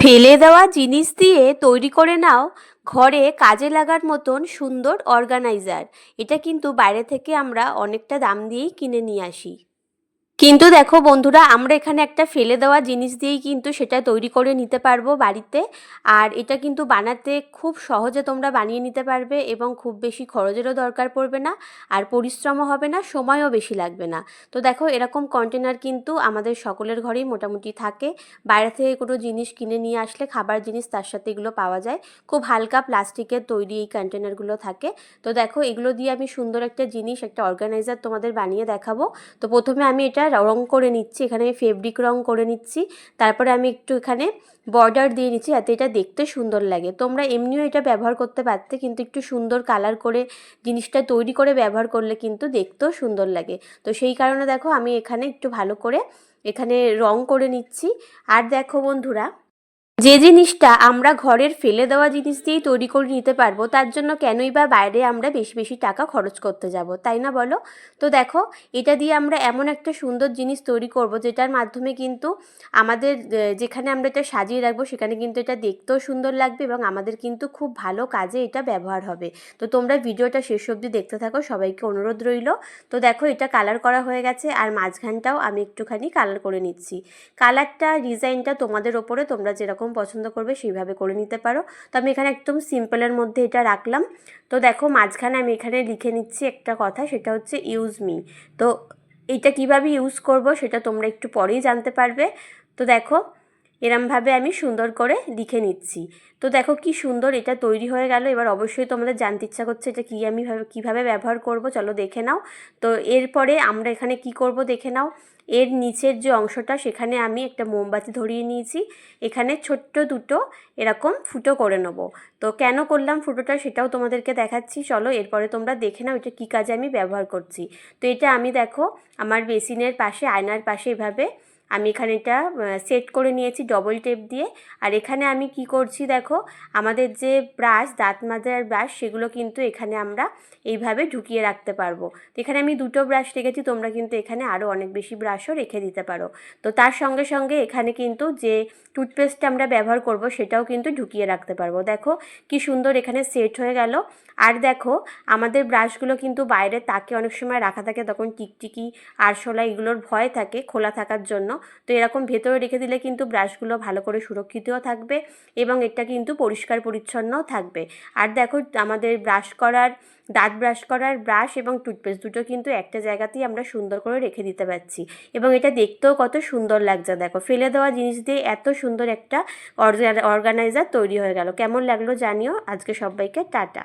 ফেলে দেওয়া জিনিস দিয়ে তৈরি করে নাও। ঘরে কাজে লাগার মতন সুন্দর অর্গানাইজার এটা কিন্তু বাইরে থেকে আমরা অনেকটা দাম দিয়েই কিনে নিয়ে আসি। কিন্তু দেখো বন্ধুরা, আমরা এখানে একটা ফেলে দেওয়া জিনিস দিয়েই কিন্তু সেটা তৈরি করে নিতে পারব বাড়িতে। আর এটা কিন্তু বানাতে খুব সহজে তোমরা বানিয়ে নিতে পারবে এবং খুব বেশি খরচেরও দরকার পড়বে না আর পরিশ্রমও হবে না, সময়ও বেশি লাগবে না। তো দেখো, এরকম কন্টেনার কিন্তু আমাদের সকলের ঘরেই মোটামুটি থাকে। বাইরে থেকে কোনো জিনিস কিনে নিয়ে আসলে খাবার জিনিস তার সাথে এগুলো পাওয়া যায়। খুব হালকা প্লাস্টিকের তৈরি এই কন্টেনারগুলো থাকে। তো দেখো, এগুলো দিয়ে আমি সুন্দর একটা জিনিস, একটা অর্গানাইজার তোমাদের বানিয়ে দেখাবো। তো প্রথমে আমি এটা রং করে নিচ্ছি, এখানে ফেব্রিক রং করে নিচ্ছি। তারপরে আমি একটু এখানে বর্ডার দিয়ে নিচ্ছি যাতে এটা দেখতে সুন্দর লাগে। তোমরা এমনিও এটা ব্যবহার করতে পারতে, কিন্তু একটু সুন্দর কালার করে জিনিসটা তৈরি করে ব্যবহার করলে কিন্তু দেখতেও সুন্দর লাগে। তো সেই কারণে দেখো আমি এখানে একটু ভালো করে এখানে রং করে নিচ্ছি। আর দেখো বন্ধুরা যে জিনিসটা আমরা ঘরের ফেলে দেওয়া জিনিস দিয়েই তৈরি করে নিতে পারব, তার জন্য কেনই বা বাইরে আমরা বেশি বেশি টাকা খরচ করতে যাব, তাই না বলো? তো দেখো, এটা দিয়ে আমরা এমন একটা সুন্দর জিনিস তৈরি করব, যেটার মাধ্যমে কিন্তু আমাদের যেখানে আমরা এটা সাজিয়ে রাখব, সেখানে কিন্তু এটা দেখতেও সুন্দর লাগবে এবং আমাদের কিন্তু খুব ভালো কাজে এটা ব্যবহার হবে। তো তোমরা ভিডিওটা শেষ অবধি দেখতে থাকো, সবাইকে অনুরোধ রইল। তো দেখো, এটা কালার করা হয়ে গেছে, আর মাঝখানটাও আমি একটুখানি কালার করে নিচ্ছি। কালারটা, ডিজাইনটা তোমাদের ওপরে তোমরা যেরকম পছন্দ করবে সেইভাবে করে নিতে পারো। তো আমি এখানে একদম সিম্পলের মধ্যে এটা রাখলাম। তো দেখো মাঝখানে আমি এখানে লিখে নিচ্ছি একটা কথা, সেটা হচ্ছে ইউজ মি তো এটা কীভাবে ইউজ করব সেটা তোমরা একটু পরেই জানতে পারবে। তো দেখো এরমভাবে আমি সুন্দর করে লিখে নিচ্ছি। তো দেখো কি সুন্দর এটা তৈরি হয়ে গেল। এবার অবশ্যই তোমাদের জানতে ইচ্ছা করছে এটা কী আমি কীভাবে ব্যবহার করব। চলো দেখে নাও। তো এরপরে আমরা এখানে কি করব দেখে নাও। এর নিচের যে অংশটা সেখানে আমি একটা মোমবাতি ধরিয়ে নিয়েছি। এখানে ছোট্ট দুটো এরকম ফুটো করে নেব। তো কেন করলাম ফুটোটা সেটাও তোমাদেরকে দেখাচ্ছি। চলো এরপরে তোমরা দেখে নাও এটা কী কাজে আমি ব্যবহার করছি। তো এটা আমি দেখো আমার বেসিনের পাশে, আয়নার পাশে এভাবে আমি এখানে এটা সেট করে নিয়েছি ডবল টেপ দিয়ে। আর এখানে আমি কি করছি দেখো, আমাদের যে ব্রাশ দাঁত মাজার ব্রাশ সেগুলো কিন্তু এখানে আমরা এইভাবে ঢুকিয়ে রাখতে পারব। তো এখানে আমি দুটো ব্রাশ রেখেছি, তোমরা কিন্তু এখানে আরও অনেক বেশি ব্রাশও রেখে দিতে পারো। তো তার সঙ্গে সঙ্গে এখানে কিন্তু যে টুথপেস্টটা আমরা ব্যবহার করব, সেটাও কিন্তু ঢুকিয়ে রাখতে পারব। দেখো কি সুন্দর এখানে সেট হয়ে গেল। আর দেখো, আমাদের ব্রাশগুলো কিন্তু বাইরে তাকে অনেক সময় রাখা থাকে, তখন টিকটিকি, আরশোলা এগুলোর ভয় থাকে খোলা থাকার জন্য। তো এরকম ভেতরে রেখে দিলে কিন্তু ব্রাশগুলো ভালো করে সুরক্ষিতও থাকবে এবং এটা কিন্তু পরিষ্কার পরিচ্ছন্নও থাকবে। আর দেখো, আমাদের ব্রাশ করার, দাঁত ব্রাশ করার ব্রাশ এবং টুথপেস্ট দুটো কিন্তু একটা জায়গাতেই আমরা সুন্দর করে রেখে দিতে পারছি এবং এটা দেখতেও কত সুন্দর লাগছে। দেখো, ফেলে দেওয়া জিনিস দিয়ে এত সুন্দর একটা অর্গানাইজার তৈরি হয়ে গেল। কেমন লাগল জানিও। আজকে সবাইকে টাটা।